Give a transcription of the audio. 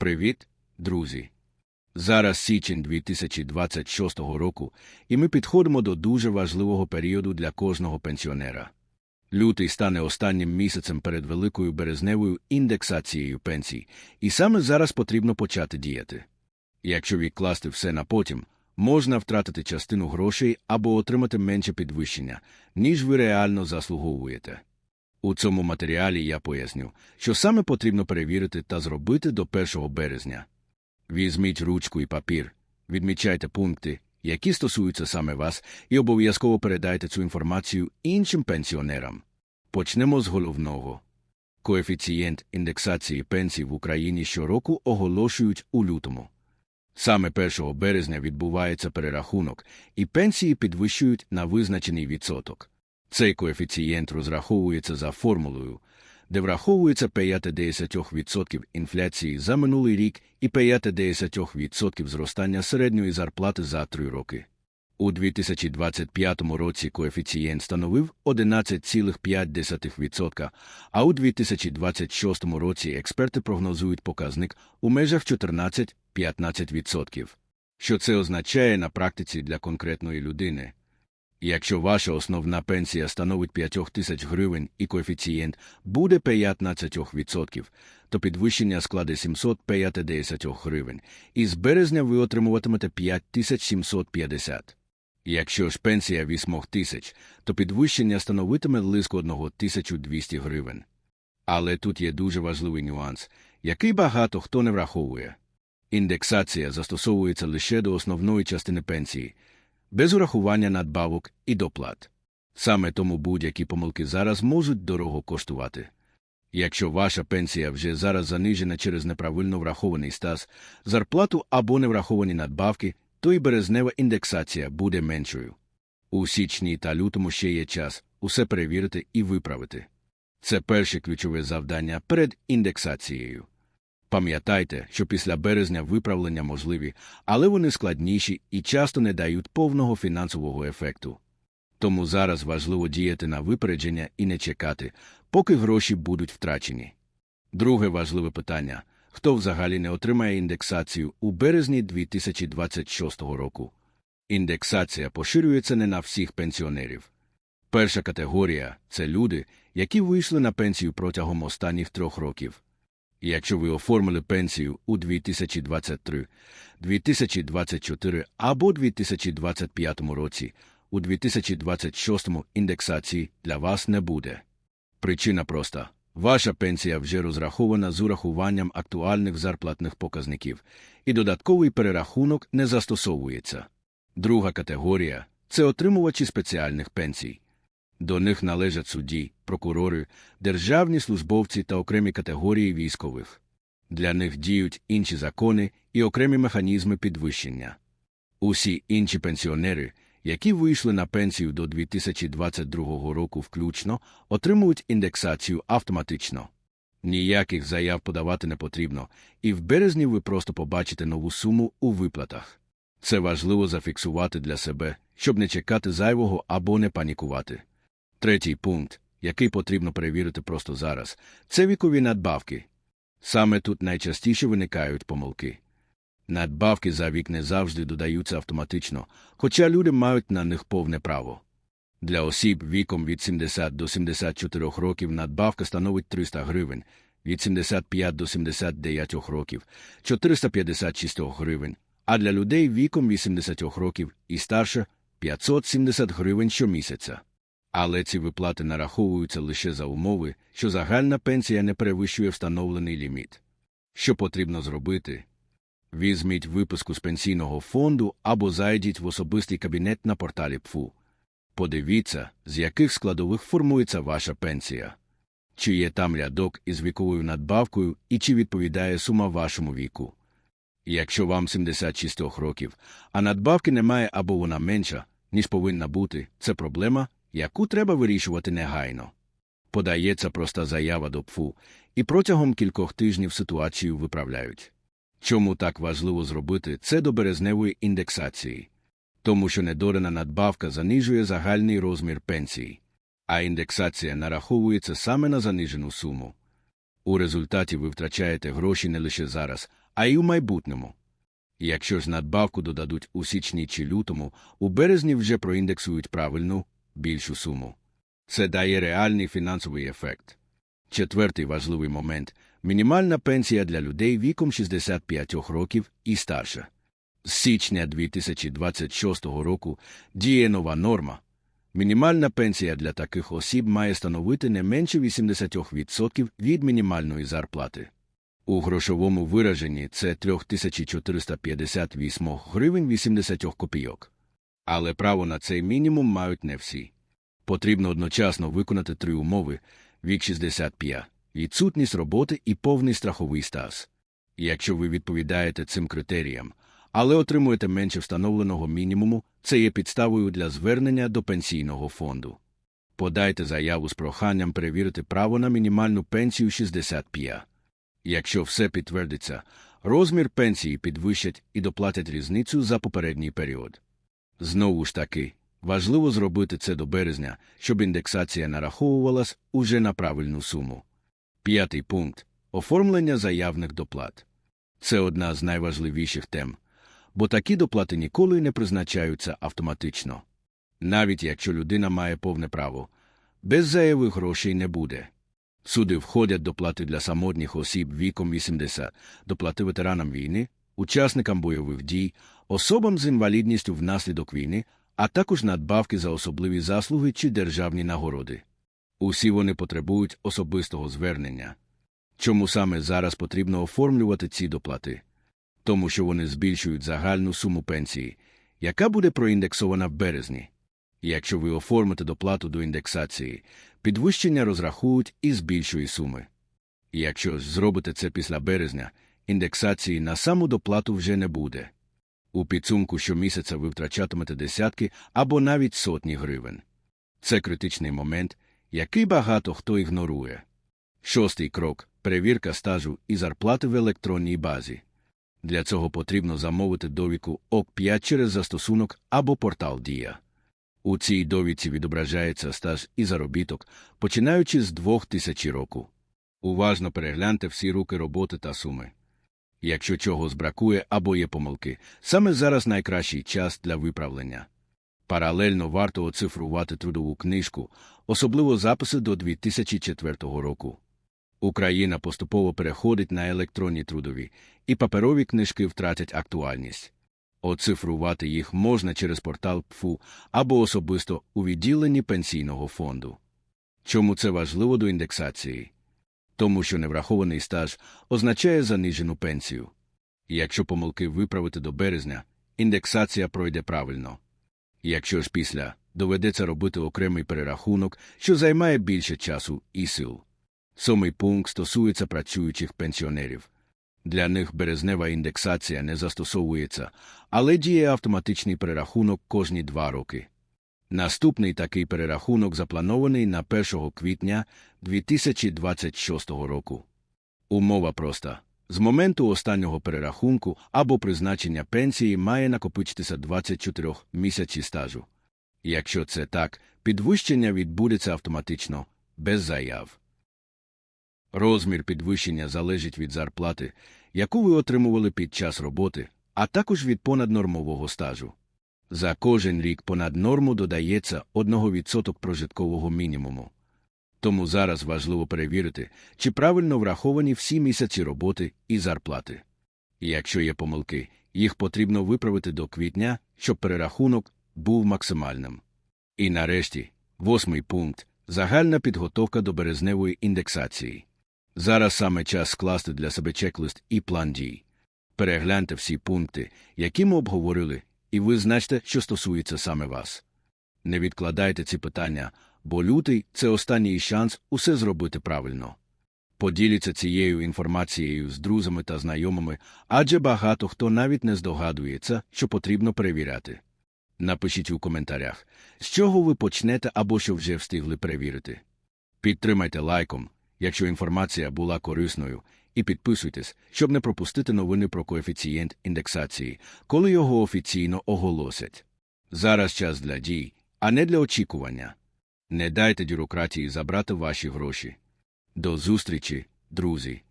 Привіт, друзі! Зараз січень 2026 року, і ми підходимо до дуже важливого періоду для кожного пенсіонера. Лютий стане останнім місяцем перед великою березневою індексацією пенсій, і саме зараз потрібно почати діяти. Якщо відкласти все на потім, можна втратити частину грошей або отримати менше підвищення, ніж ви реально заслуговуєте. У цьому матеріалі я поясню, що саме потрібно перевірити та зробити до 1 березня. Візьміть ручку і папір, відмічайте пункти, які стосуються саме вас, і обов'язково передайте цю інформацію іншим пенсіонерам. Почнемо з головного. Коефіцієнт індексації пенсій в Україні щороку оголошують у лютому. Саме 1 березня відбувається перерахунок, і пенсії підвищують на визначений відсоток. Цей коефіцієнт розраховується за формулою, де враховується 5-10% інфляції за минулий рік і 5-10% зростання середньої зарплати за три роки. У 2025 році коефіцієнт становив 11,5%, а у 2026 році експерти прогнозують показник у межах 14-15%. Що це означає на практиці для конкретної людини? Якщо ваша основна пенсія становить 5 тисяч гривень і коефіцієнт буде 15%, то підвищення складе 750 гривень, і з березня ви отримуватимете 5750. Якщо ж пенсія 8 тисяч, то підвищення становитиме близько 1200 гривень. Але тут є дуже важливий нюанс, який багато хто не враховує. Індексація застосовується лише до основної частини пенсії – без урахування надбавок і доплат. Саме тому будь-які помилки зараз можуть дорого коштувати. Якщо ваша пенсія вже зараз занижена через неправильно врахований стаж, зарплату або невраховані надбавки, то і березнева індексація буде меншою. У січні та лютому ще є час усе перевірити і виправити. Це перше ключове завдання перед індексацією. Пам'ятайте, що після березня виправлення можливі, але вони складніші і часто не дають повного фінансового ефекту. Тому зараз важливо діяти на випередження і не чекати, поки гроші будуть втрачені. Друге важливе питання хто взагалі не отримає індексацію у березні 2026 року. Індексація поширюється не на всіх пенсіонерів. Перша категорія це люди, які вийшли на пенсію протягом останніх трьох років. Якщо ви оформили пенсію у 2023, 2024 або 2025 році, у 2026 індексації для вас не буде. Причина проста. Ваша пенсія вже розрахована з урахуванням актуальних зарплатних показників, і додатковий перерахунок не застосовується. Друга категорія це отримувачі спеціальних пенсій. До них належать судді, прокурори, державні службовці та окремі категорії військових. Для них діють інші закони і окремі механізми підвищення. Усі інші пенсіонери, які вийшли на пенсію до 2022 року включно, отримують індексацію автоматично. Ніяких заяв подавати не потрібно, і в березні ви просто побачите нову суму у виплатах. Це важливо зафіксувати для себе, щоб не чекати зайвого або не панікувати. Третій пункт, який потрібно перевірити просто зараз, це вікові надбавки. Саме тут найчастіше виникають помилки. Надбавки за вік не завжди додаються автоматично, хоча люди мають на них повне право. Для осіб віком від 70 до 74 років надбавка становить 300 гривень, від 75 до 79 років 456 гривень, а для людей віком 80 років і старше 570 гривень щомісяця. Але ці виплати нараховуються лише за умови, що загальна пенсія не перевищує встановлений ліміт. Що потрібно зробити? Візьміть виписку з пенсійного фонду або зайдіть в особистий кабінет на порталі ПФУ. Подивіться, з яких складових формується ваша пенсія, чи є там рядок із віковою надбавкою і чи відповідає сума вашому віку. Якщо вам 76 років, а надбавки немає або вона менша, ніж повинна бути, це проблема, яку треба вирішувати негайно. Подається проста заява до ПФУ, і протягом кількох тижнів ситуацію виправляють. Чому так важливо зробити це до березневої індексації? Тому що недорена надбавка занижує загальний розмір пенсії, а індексація нараховується саме на занижену суму. У результаті ви втрачаєте гроші не лише зараз, а й у майбутньому. Якщо ж надбавку додадуть у січні чи лютому, у березні вже проіндексують правильну, більшу суму. Це дає реальний фінансовий ефект. Четвертий важливий момент мінімальна пенсія для людей віком 65 років і старше. З січня 2026 року діє нова норма. Мінімальна пенсія для таких осіб має становити не менше 80% від мінімальної зарплати. У грошовому вираженні це 3458 гривень 80 копійок. Але право на цей мінімум мають не всі. Потрібно одночасно виконати три умови вік 65, відсутність роботи і повний страховий стаж. Якщо ви відповідаєте цим критеріям, але отримуєте менше встановленого мінімуму, це є підставою для звернення до пенсійного фонду. Подайте заяву з проханням перевірити право на мінімальну пенсію 65. Якщо все підтвердиться, розмір пенсії підвищать і доплатять різницю за попередній період. Знову ж таки, важливо зробити це до березня, щоб індексація нараховувалась уже на правильну суму. П'ятий пункт оформлення заявних доплат. Це одна з найважливіших тем, бо такі доплати ніколи не призначаються автоматично. Навіть якщо людина має повне право, без заяви грошей не буде. Суди входять доплати для самотніх осіб віком 80, доплати ветеранам війни, учасникам бойових дій, особам з інвалідністю внаслідок війни, а також надбавки за особливі заслуги чи державні нагороди. Усі вони потребують особистого звернення. Чому саме зараз потрібно оформлювати ці доплати? Тому що вони збільшують загальну суму пенсії, яка буде проіндексована в березні. Якщо ви оформите доплату до індексації, підвищення розрахують із більшої суми. Якщо зробите це після березня, індексації на саму доплату вже не буде. У підсумку щомісяця ви втрачатимете десятки або навіть сотні гривень. Це критичний момент, який багато хто ігнорує. Шостий крок перевірка стажу і зарплати в електронній базі. Для цього потрібно замовити довідку ОК5 через застосунок або портал Дія. У цій довідці відображається стаж і заробіток, починаючи з 2000 року. Уважно перегляньте всі руки роботи та суми. Якщо чогось бракує або є помилки, саме зараз найкращий час для виправлення. Паралельно варто оцифрувати трудову книжку, особливо записи до 2004 року. Україна поступово переходить на електронні трудові, і паперові книжки втратять актуальність. Оцифрувати їх можна через портал ПФУ або особисто у відділенні пенсійного фонду. Чому це важливо до індексації? Тому що неврахований стаж означає занижену пенсію. І якщо помилки виправити до березня, індексація пройде правильно. Якщо ж після доведеться робити окремий перерахунок, що займає більше часу і сил. Сьомий пункт стосується працюючих пенсіонерів. Для них березнева індексація не застосовується, але діє автоматичний перерахунок кожні два роки. Наступний такий перерахунок запланований на 1 квітня 2026 року. Умова проста. З моменту останнього перерахунку або призначення пенсії має накопичитися 24 місяці стажу. Якщо це так, підвищення відбудеться автоматично, без заяв. Розмір підвищення залежить від зарплати, яку ви отримували під час роботи, а також від понаднормового стажу. За кожен рік понад норму додається 1% прожиткового мінімуму. Тому зараз важливо перевірити, чи правильно враховані всі місяці роботи і зарплати. І якщо є помилки, їх потрібно виправити до квітня, щоб перерахунок був максимальним. І нарешті, восьмий пункт загальна підготовка до березневої індексації. Зараз саме час скласти для себе чек-лист і план дій. Перегляньте всі пункти, які ми обговорили, і визначте, що стосується саме вас. Не відкладайте ці питання, бо лютий це останній шанс усе зробити правильно. Поділіться цією інформацією з друзями та знайомими, адже багато хто навіть не здогадується, що потрібно перевіряти. Напишіть у коментарях, з чого ви почнете або що вже встигли перевірити. Підтримайте лайком якщо інформація була корисною, і підписуйтесь, щоб не пропустити новини про коефіцієнт індексації, коли його офіційно оголосять. Зараз час для дій, а не для очікування. Не дайте бюрократії забрати ваші гроші. До зустрічі, друзі!